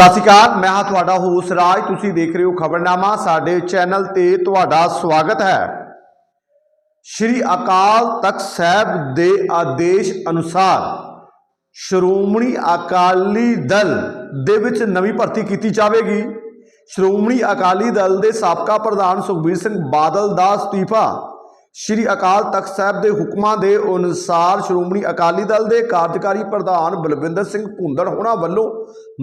ਸਤਿ ਸ਼੍ਰੀ ਅਕਾਲ, ਮੈਂ ਹਾਂ ਤੁਹਾਡਾ ਹੋਸ ਰਾਜ। ਤੁਸੀਂ ਦੇਖ ਰਹੇ ਹੋ ਖਬਰਨਾਮਾ, ਸਾਡੇ ਚੈਨਲ ਤੇ ਤੁਹਾਡਾ ਸਵਾਗਤ ਹੈ। ਸ਼੍ਰੀ ਅਕਾਲ ਤਖਤ ਸਾਹਿਬ ਦੇ ਆਦੇਸ਼ ਅਨੁਸਾਰ ਸ਼੍ਰੋਮਣੀ ਅਕਾਲੀ ਦਲ ਦੇ ਵਿੱਚ ਨਵੀਂ ਭਰਤੀ ਕੀਤੀ ਜਾਵੇਗੀ। ਸ਼੍ਰੋਮਣੀ ਅਕਾਲੀ ਦਲ ਦੇ ਸਾਬਕਾ ਪ੍ਰਧਾਨ ਸੁਖਬੀਰ ਸਿੰਘ ਬਾਦਲ ਦਾ ਅਸਤੀਫਾ ਸ਼੍ਰੀ ਅਕਾਲ ਤਖਤ ਸਾਹਿਬ ਦੇ ਹੁਕਮਾਂ ਦੇ ਅਨੁਸਾਰ ਸ਼੍ਰੋਮਣੀ ਅਕਾਲੀ ਦਲ ਦੇ ਕਾਰਜਕਾਰੀ ਪ੍ਰਧਾਨ ਬਲਵਿੰਦਰ ਸਿੰਘ ਭੁੰਦੜ ਹੋਣਾ ਵੱਲੋਂ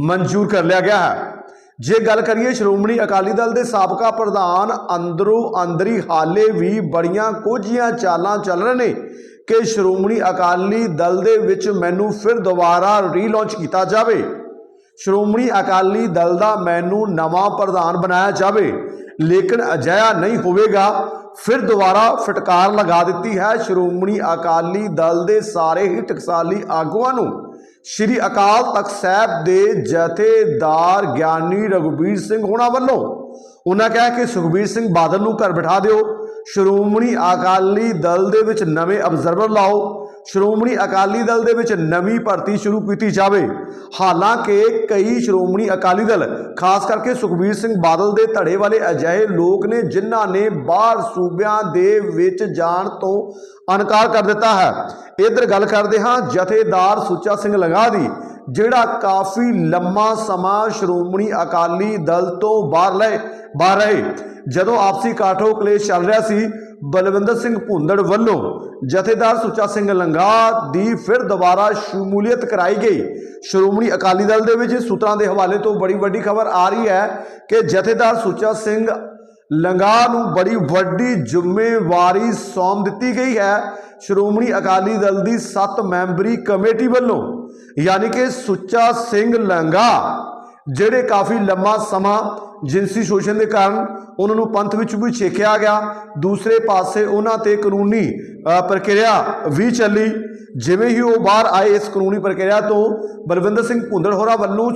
ਮਨਜ਼ੂਰ ਕਰ ਲਿਆ ਗਿਆ ਹੈ। ਜੇ ਗੱਲ ਕਰੀਏ ਸ਼੍ਰੋਮਣੀ ਅਕਾਲੀ ਦਲ ਦੇ ਸਾਬਕਾ ਪ੍ਰਧਾਨ ਅੰਦਰੋਂ ਅੰਦਰੀ ਹਾਲੇ ਵੀ ਬੜੀਆਂ ਕੋਝੀਆਂ ਚਾਲਾਂ ਚੱਲ ਰਹੇ ਨੇ ਕਿ ਸ਼੍ਰੋਮਣੀ ਅਕਾਲੀ ਦਲ ਦੇ ਵਿੱਚ ਮੈਨੂੰ ਫਿਰ ਦੁਬਾਰਾ ਰੀਲਾਂਚ ਕੀਤਾ ਜਾਵੇ। ਸ਼੍ਰੋਮਣੀ ਅਕਾਲੀ ਦਲ ਦਾ ਮੈਨੂੰ ਨਵਾਂ ਪ੍ਰਧਾਨ ਬਣਾਇਆ ਜਾਵੇ, ਲੇਕਿਨ ਅਜਿਹਾ ਨਹੀਂ ਹੋਵੇਗਾ। ਫਿਰ ਦੁਬਾਰਾ ਫਟਕਾਰ ਲਗਾ ਦਿੱਤੀ ਹੈ ਸ਼੍ਰੋਮਣੀ ਅਕਾਲੀ ਦਲ ਦੇ ਸਾਰੇ ਹੀ ਟਕਸਾਲੀ ਆਗੂਆਂ ਨੂੰ। ਸ਼੍ਰੀ ਅਕਾਲ ਤਖਤ ਸਾਹਿਬ ਦੇ ਜਥੇਦਾਰ ਗਿਆਨੀ ਰਘੁਬੀਰ ਸਿੰਘ ਹੋਣਾ ਵੱਲੋਂ ਉਹਨਾਂ ਕਿਹਾ ਕਿ ਸੁਖਬੀਰ ਸਿੰਘ ਬਾਦਲ ਨੂੰ ਘਰ ਬਿਠਾ ਦਿਓ। ਸ਼੍ਰੋਮਣੀ ਅਕਾਲੀ ਦਲ ਦੇ ਵਿੱਚ ਨਵੇਂ ਅਬਜ਼ਰਵਰ ਲਾਓ। ਸ਼੍ਰੋਮਣੀ ਅਕਾਲੀ ਦਲ ਦੇ ਵਿੱਚ ਨਵੀਂ ਭਰਤੀ ਸ਼ੁਰੂ ਕੀਤੀ ਜਾਵੇ। ਹਾਲਾਂਕਿ ਕਈ ਸ਼੍ਰੋਮਣੀ ਅਕਾਲੀ ਦਲ, ਖਾਸ ਕਰਕੇ ਸੁਖਬੀਰ ਸਿੰਘ ਬਾਦਲ ਦੇ ਧੜੇ ਵਾਲੇ ਅਜਿਹੇ ਲੋਕ ਨੇ ਜਿਨ੍ਹਾਂ ਨੇ ਬਾਹਰ ਸੂਬਿਆਂ ਦੇ ਵਿੱਚ ਜਾਣ ਤੋਂ ਅਨਕਾਰ ਕਰ ਦਿੱਤਾ ਹੈ। ਇਧਰ ਗੱਲ ਕਰਦੇ ਹਾਂ, ਜਥੇਦਾਰ ਸੁੱਚਾ ਸਿੰਘ ਲੰਗਾ ਦੀ, ਜਿਹੜਾ ਕਾਫੀ ਲੰਮਾ ਸਮਾਂ ਸ਼੍ਰੋਮਣੀ ਅਕਾਲੀ ਦਲ ਤੋਂ ਬਾਹਰ ਲਏ, ਬਾਹਰ ਰਹੇ। ਜਦੋਂ ਆਪਸੀ ਕਾਠੋ ਕਲੇਸ਼ ਚੱਲ ਰਿਹਾ ਸੀ, ਬਲਵਿੰਦਰ ਸਿੰਘ ਭੁੰਦੜ ਵੱਲੋਂ ਜਥੇਦਾਰ ਸੁੱਚਾ ਸਿੰਘ ਲੰਗਾ ਦੀ ਫਿਰ ਦੁਬਾਰਾ ਸ਼ਮੂਲੀਅਤ ਕਰਾਈ ਗਈ। ਸ਼੍ਰੋਮਣੀ ਅਕਾਲੀ ਦਲ ਦੇ ਵਿੱਚ ਸੂਤਰਾਂ ਦੇ ਹਵਾਲੇ ਤੋਂ ਬੜੀ ਵੱਡੀ ਖਬਰ ਆ ਰਹੀ ਹੈ ਕਿ ਜਥੇਦਾਰ ਸੁੱਚਾ ਸਿੰਘ ਲੰਗਾ ਨੂੰ ਬੜੀ ਵੱਡੀ ਜ਼ਿੰਮੇਵਾਰੀ ਸੌਂਪ ਦਿੱਤੀ ਗਈ ਹੈ। ਸ਼੍ਰੋਮਣੀ ਅਕਾਲੀ ਦਲ ਦੀ 7 ਮੈਂਬਰੀ ਕਮੇਟੀ ਵੱਲੋਂ, ਯਾਨੀ ਕਿ ਸੁੱਚਾ ਸਿੰਘ ਲੰਗਾ, ਜਿਹੜੇ ਕਾਫੀ ਲੰਮਾ ਸਮਾਂ ਜਿਨਸੀ ਸ਼ੋਸ਼ਣ ਦੇ ਕਾਰਨ ਉਹਨਾਂ ਨੂੰ ਪੰਥ ਵਿੱਚ ਵੀ ਛੇਕਿਆ ਗਿਆ, ਦੂਸਰੇ ਪਾਸੇ ਉਹਨਾਂ ਤੇ ਕਾਨੂੰਨੀ ਪ੍ਰਕਿਰਿਆ ਵੀ ਚੱਲੀ। ਜਿਵੇਂ ਹੀ ਉਹ ਬਾਹਰ ਆਏ ਇਸ ਕਾਨੂੰਨੀ ਪ੍ਰਕਿਰਿਆ ਤੋਂ, ਬਲਵਿੰਦਰ ਸਿੰਘ ਭੁੰਦੜ ਹੋਰਾ ਵੱਲੋਂ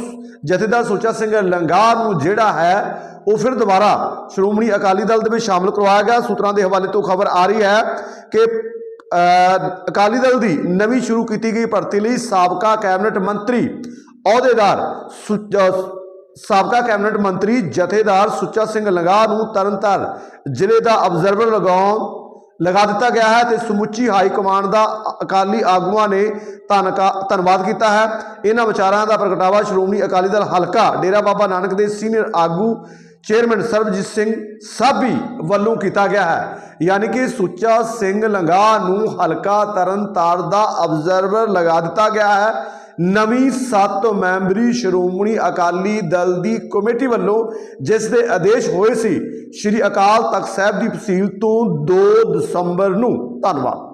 ਜਥੇਦਾਰ ਸੁੱਚਾ ਸਿੰਘ ਲੰਗਾ ਨੂੰ ਜਿਹੜਾ ਹੈ ਉਹ ਫਿਰ ਦੁਬਾਰਾ ਸ਼੍ਰੋਮਣੀ ਅਕਾਲੀ ਦਲ ਦੇ ਵਿੱਚ ਸ਼ਾਮਲ ਕਰਵਾਇਆ ਗਿਆ। ਸੂਤਰਾਂ ਦੇ ਹਵਾਲੇ ਤੋਂ ਖਬਰ ਆ ਰਹੀ ਹੈ ਕਿ ਅਕਾਲੀ ਦਲ ਦੀ ਨਵੀਂ ਸ਼ੁਰੂ ਕੀਤੀ ਗਈ ਭਰਤੀ ਲਈ ਸਾਬਕਾ ਕੈਬਨਿਟ ਮੰਤਰੀ ਅਹੁਦੇਦਾਰ ਸੁ- ਸਾਬਕਾ ਕੈਬਨਿਟ ਮੰਤਰੀ ਜਥੇਦਾਰ ਸੁੱਚਾ ਸਿੰਘ ਲੰਗਾ ਨੂੰ ਤਰਨਤਾਰਨ ਜ਼ਿਲ੍ਹੇ ਦਾ ਅਬਜ਼ਰਵਰ ਲਗਾਉਣ, ਲਗਾ ਦਿੱਤਾ ਗਿਆ ਹੈ ਤੇ ਸਮੁੱਚੀ ਹਾਈ ਕਮਾਂਡ ਦਾ ਅਕਾਲੀ ਆਗੂਆਂ ਨੇ ਧੰਨਕਾ- ਧੰਨਵਾਦ ਕੀਤਾ ਹੈ। ਇਹਨਾਂ ਵਿਚਾਰਾਂ ਦਾ ਪ੍ਰਗਟਾਵਾ ਸ਼੍ਰੋਮਣੀ ਅਕਾਲੀ ਦਲ ਹਲਕਾ ਡੇਰਾ ਬਾਬਾ ਨਾਨਕ ਦੇ ਸੀਨੀਅਰ ਆਗੂ ਚੇਅਰਮੈਨ ਸਰਬਜੀਤ ਸਿੰਘ ਸਾਬੀ ਵੱਲੋਂ ਕੀਤਾ ਗਿਆ ਹੈ। ਯਾਨੀ ਕਿ ਸੁੱਚਾ ਸਿੰਘ ਲੰਗਾ ਨੂੰ ਹਲਕਾ ਤਰਨਤਾਰ ਦਾ ਅਬਜ਼ਰਵਰ ਲਗਾ ਦਿੱਤਾ ਗਿਆ ਹੈ। ਨਵੀਂ 7 ਮੈਂਬਰੀ ਸ਼੍ਰੋਮਣੀ ਅਕਾਲੀ ਦਲ ਦੀ ਕਮੇਟੀ ਵੱਲੋਂ ਜਿਸ ਦੇ ਆਦੇਸ਼ ਹੋਏ ਸੀ, ਸ਼੍ਰੀ ਅਕਾਲ ਤਖਤ ਸਾਹਿਬ ਦੀ ਤਹਿਸੀਲ ਤੋਂ 2 ਦਸੰਬਰ ਨੂੰ। ਧੰਨਵਾਦ।